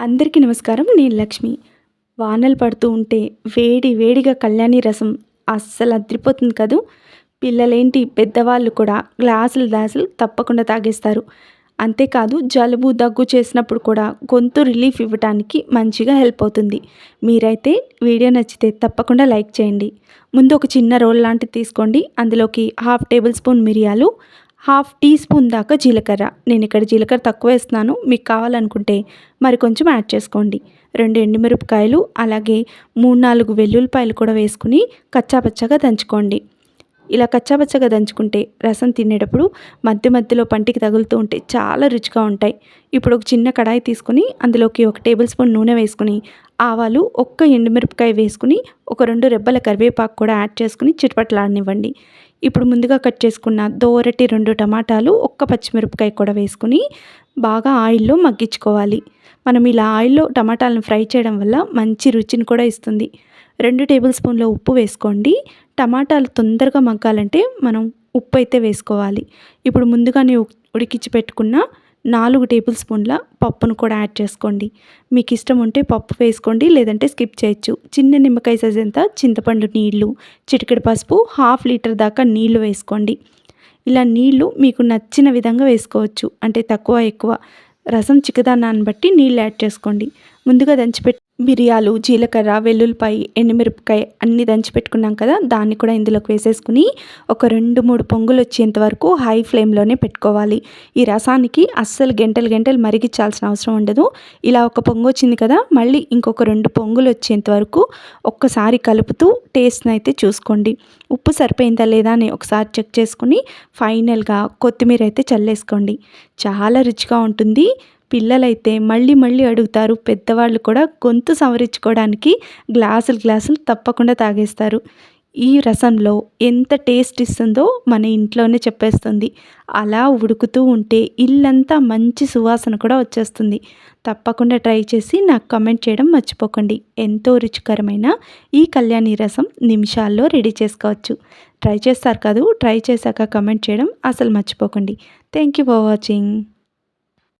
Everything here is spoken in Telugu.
అందరికీ నమస్కారం. నేను లక్ష్మి. వానలు పడుతూ ఉంటే వేడి వేడిగా కళ్యాణి రసం అస్సలు అద్రిపోతుంది కదూ? పిల్లలేంటి? పెద్దవాళ్ళు కూడా గ్లాసులు గ్లాసులు తప్పకుండా తాగేస్తారు. అంతేకాదు జలుబు దగ్గు చేసినప్పుడు కూడా గొంతు రిలీఫ్ ఇవ్వడానికి మంచిగా హెల్ప్ అవుతుంది. మీరైతే వీడియో నచ్చితే తప్పకుండా లైక్ చేయండి. ముందు ఒక చిన్న రోల్ లాంటిది తీసుకోండి. అందులోకి హాఫ్ టేబుల్ స్పూన్ మిరియాలు హాఫ్ టీ స్పూన్ దాకా జీలకర్ర. నేను ఇక్కడ జీలకర్ర తక్కువ వేస్తున్నాను. మీకు కావాలనుకుంటే మరి కొంచెం యాడ్ చేసుకోండి. రెండు ఎండుమిరపకాయలు అలాగే మూడు నాలుగు వెల్లుల్లిపాయలు కూడా వేసుకుని కచ్చాపచ్చాగా దంచుకోండి. ఇలా కచ్చాబచ్చగా దంచుకుంటే రసం తినేటప్పుడు మధ్య మధ్యలో పంటికి తగులుతూ ఉంటే చాలా రుచిగా ఉంటాయి. ఇప్పుడు ఒక చిన్న కడాయి తీసుకుని అందులోకి ఒక టేబుల్ స్పూన్ నూనె వేసుకుని ఆవాలు ఒక్క ఎండుమిరపకాయ వేసుకుని ఒక రెండు రెబ్బల కరివేపాకు కూడా యాడ్ చేసుకుని చిటపట్లాడనివ్వండి. ఇప్పుడు ముందుగా కట్ చేసుకున్న దోరటి రెండు టమాటాలు ఒక్క పచ్చిమిరపకాయ కూడా వేసుకుని బాగా ఆయిల్లో మగ్గించుకోవాలి. మనం ఇలా ఆయిల్లో టమాటాలను ఫ్రై చేయడం వల్ల మంచి రుచిని కూడా ఇస్తుంది. రెండు టేబుల్ స్పూన్ల ఉప్పు వేసుకోండి. టమాటాలు తొందరగా మగ్గాలంటే మనం ఉప్పు అయితే వేసుకోవాలి. ఇప్పుడు ముందుగానే ఉడికించి పెట్టుకున్న నాలుగు టేబుల్ స్పూన్ల పప్పును కూడా యాడ్ చేసుకోండి. మీకు ఇష్టం ఉంటే పప్పు వేసుకోండి లేదంటే స్కిప్ చేయొచ్చు. చిన్న నిమ్మకాయ సైజ్ ఎంత? చింతపండు నీళ్ళు చిటికెడు పసుపు హాఫ్ లీటర్ దాకా నీళ్ళు వేసుకోండి. ఇలా నీళ్ళు మీకు నచ్చిన విధంగా వేసుకోవచ్చు. అంటే తక్కువ ఎక్కువ. రసం చిక్కదనాన్ని బట్టి నీళ్ళు యాడ్ చేసుకోండి. ముందుగా దంచిపెట్టి మిరియాలు జీలకర్ర వెల్లుల్లిపాయ ఎండుమిరపకాయ అన్నీ దంచి పెట్టుకున్నాం కదా దాన్ని కూడా ఇందులోకి వేసేసుకుని ఒక రెండు మూడు పొంగులు వచ్చేంత వరకు హై ఫ్లేమ్లోనే పెట్టుకోవాలి. ఈ రసానికి అస్సలు గంటలు గంటలు మరిగించాల్సిన అవసరం ఉండదు. ఇలా ఒక పొంగు వచ్చింది కదా మళ్ళీ ఇంకొక రెండు పొంగులు వచ్చేంత వరకు ఒక్కసారి కలుపుతూ టేస్ట్ని అయితే చూసుకోండి. ఉప్పు సరిపోయిందా లేదా అని ఒకసారి చెక్ చేసుకుని ఫైనల్గా కొత్తిమీర అయితే చల్లేసుకోండి. చాలా రుచిగా ఉంటుంది. పిల్లలైతే మళ్ళీ మళ్ళీ అడుగుతారు. పెద్దవాళ్ళు కూడా గొంతు సవరించుకోవడానికి గ్లాసులు గ్లాసులు తప్పకుండా తాగేస్తారు. ఈ రసంలో ఎంత టేస్ట్ ఇస్తుందో మన ఇంట్లోనే చెప్పేస్తుంది. అలా ఉడుకుతూ ఉంటే ఇల్లంతా మంచి సువాసన కూడా వచ్చేస్తుంది. తప్పకుండా ట్రై చేసి నాకు కమెంట్ చేయడం మర్చిపోకండి. ఎంతో రుచికరమైన ఈ కళ్యాణి రసం నిమిషాల్లో రెడీ చేసుకోవచ్చు. ట్రై చేస్తారు కాదు ట్రై చేశాక కమెంట్ చేయడం అసలు మర్చిపోకండి. Thank you for watching.